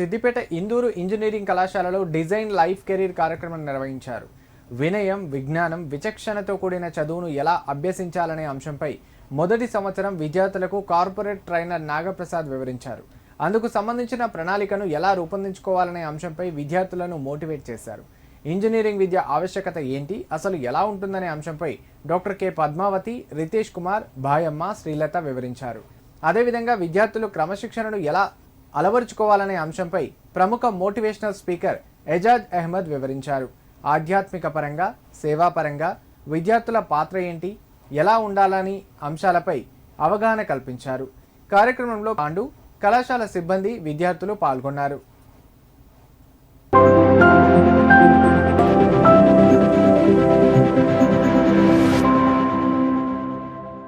Siddipet Induru engineering కళాశాలలో design life career కార్యక్రమం నిర్వహించారు. వినయం విజ్ఞానం విచక్షణతో కూడిన చదువును ఎలా అభ్యసించాలనే అంశంపై మొదటి సంవత్సరం విద్యార్థులకు కార్పొరేట్ ట్రైనర్ నాగప్రసాద్ వివరించారు. అందుకు సంబంధించిన ప్రణాళికను ఎలా రూపొందించుకోవాలనే అంశంపై విద్యార్థులను మోటివేట్ చేశారు. ఇంజనీరింగ్ విద్య ఆవశ్యకత ఏంటి? అసలు ఎలా ఉంటుందనే అంశంపై డాక్టర్ కె. పద్మావతి రితేష్ కుమార్ భాయమ్మ శ్రీలత వివరించారు. అదేవిధంగా విద్యార్థులు క్రమశిక్షణను ఎలా అలవరుచుకోవాలనే అంశంపై ప్రముఖ మోటివేషనల్ స్పీకర్ ఎజాజ్ అహ్మద్ వివరించారు. ఆధ్యాత్మిక పరంగా సేవాపరంగా విద్యార్థుల పాత్ర ఏంటి ఎలా ఉండాలని అంశాలపై అవగాహన కల్పించారు. కార్యక్రమంలో పాండు కళాశాల సిబ్బంది విద్యార్థులు పాల్గొన్నారు.